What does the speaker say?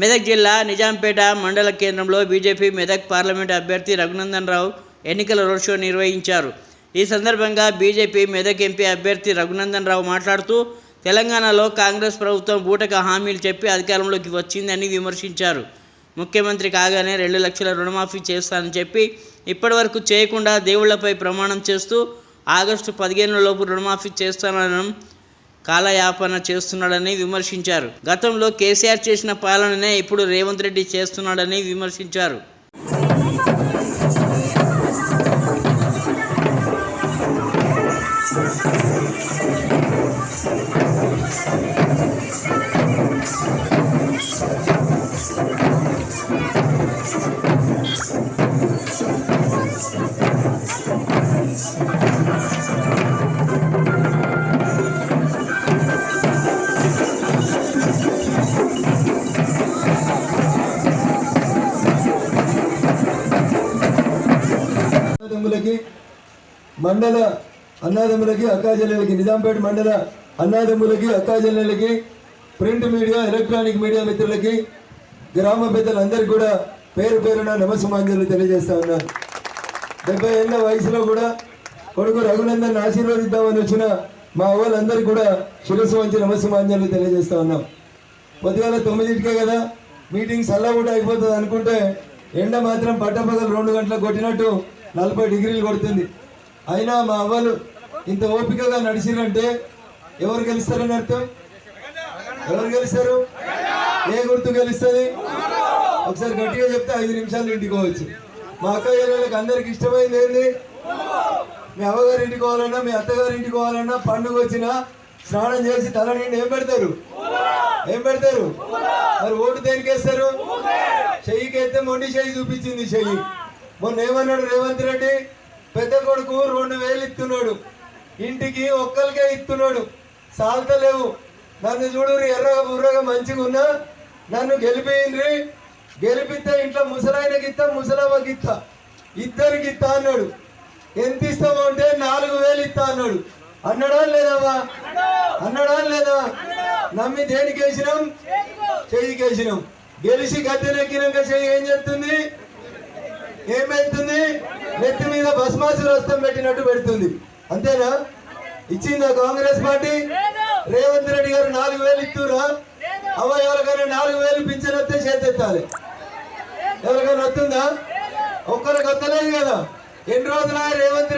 మెదక్ జిల్లా నిజాంపేట మండల కేంద్రంలో బీజేపీ మెదక్ పార్లమెంట్ అభ్యర్థి రఘునందన్ రావు ఎన్నికల రోడ్ షో నిర్వహించారు. ఈ సందర్భంగా బీజేపీ మెదక్ ఎంపీ అభ్యర్థి రఘునందన్ రావు మాట్లాడుతూ తెలంగాణలో కాంగ్రెస్ ప్రభుత్వం బూటక హామీలు చెప్పి అధికారంలోకి వచ్చిందని విమర్శించారు. ముఖ్యమంత్రి కాగానే రెండు లక్షల రుణమాఫీ చేస్తానని చెప్పి ఇప్పటివరకు చేయకుండా దేవుళ్ళపై ప్రమాణం చేస్తూ ఆగస్టు పదిహేను లోపు రుణమాఫీ చేస్తానని కాలయాపన చేస్తున్నాడని విమర్శించారు. గతంలో కేసీఆర్ చేసిన పాలననే ఇప్పుడు రేవంత్ రెడ్డి చేస్తున్నాడని విమర్శించారు. అన్నాదమ్ములకి మండల అన్నాదమ్ములకి అక్కాజల్లెలకి నిజాంపేట మండల అన్నాదమ్ములకి అక్కాజల్లెలకి ప్రింట్ మీడియా ఎలక్ట్రానిక్ మీడియా మిత్రులకి గ్రామ పెద్దలందరికీ కూడా పేరు పేరున నమస్సుమాంజలు తెలియజేస్తా ఉన్నాను డెబ్బై ఏళ్ళ వయసులో కూడా కొడుకు రఘునందన్ ఆశీర్వదిద్దామని వచ్చిన మా వాళ్ళందరికీ కూడా శిరస్సు వంచి నమస్సుమాంజలు తెలియజేస్తా ఉన్నాం. పొద్దుగాల తొమ్మిదింటికే కదా మీటింగ్ చల్లబూట అయిపోతుంది అనుకుంటే ఎండ మాత్రం పట్టపగలు రెండు గంటలకు కొట్టినట్టు నలభై డిగ్రీలు కొడుతుంది. అయినా మా అవ్వలు ఇంత ఓపికగా నడిచిరంటే ఎవరు గెలుస్తారని అర్థం? ఎవరు గెలుస్తారు? ఏ గుర్తు గెలుస్తుంది? ఒకసారి గట్టిగా చెప్తే ఐదు నిమిషాలు ఇంటికి పోవచ్చు మా అక్క చెల్లెళ్ళకి అందరికి ఇష్టమైంది ఏంది? మీ అవ్వగారి ఇంటికి పోవాలన్నా మీ అత్తగారి ఇంటికి పోవాలన్నా పండుగ వచ్చినా స్నానం చేసి తల నిండి ఏం పెడతారు? ఏం పెడతారు? మరి ఓటు దేనికి వేస్తారు చెయ్యికి ఎత్తే మొండి చెయ్యి చూపించింది చెయ్యి. మొన్న ఏమన్నాడు రేవంత్ రెడ్డి? పెద్ద కొడుకు రెండు వేలు ఇస్తున్నాడు ఇంటికి ఒక్కరికే ఇస్తున్నాడు సాల్తలేవు నన్ను చూడు ఎర్రగా బుర్రగా మంచిగా ఉన్నా. నన్ను గెలిపిండ్రి గెలిపిస్తే ఇంట్లో ముసలాయన గిత్త ముసలమ్మ గిత్త ఇద్దరికి ఇస్తా అన్నాడు. ఎంత ఇస్తాము అంటే నాలుగు వేలు ఇస్తా అన్నాడు. అన్నడా లేదమ్మా అన్నాడా లేదా? నమ్మి దేనికి వేసినాం? చెయ్యికి వేసినాం. గెలిచి గద్దెనెక్కినాక చెయ్యి ఏం చెప్తుంది? ఏమైతుంది? నెత్తి మీద భస్మాసులు రస్తం పెట్టినట్టు పెడుతుంది. అంతేనా? ఇచ్చిందా కాంగ్రెస్ పార్టీ? రేవంత్ రెడ్డి గారు నాలుగు వేలు ఇస్తురా అవ్వ ఎవరికైనా నాలుగు వేలు పింఛన్ వస్తే చేతెత్తాలి. ఎవరికైనా వస్తుందా? ఒక్కరికి వస్తలేదు కదా. ఎన్ని రోజులు రేవంత్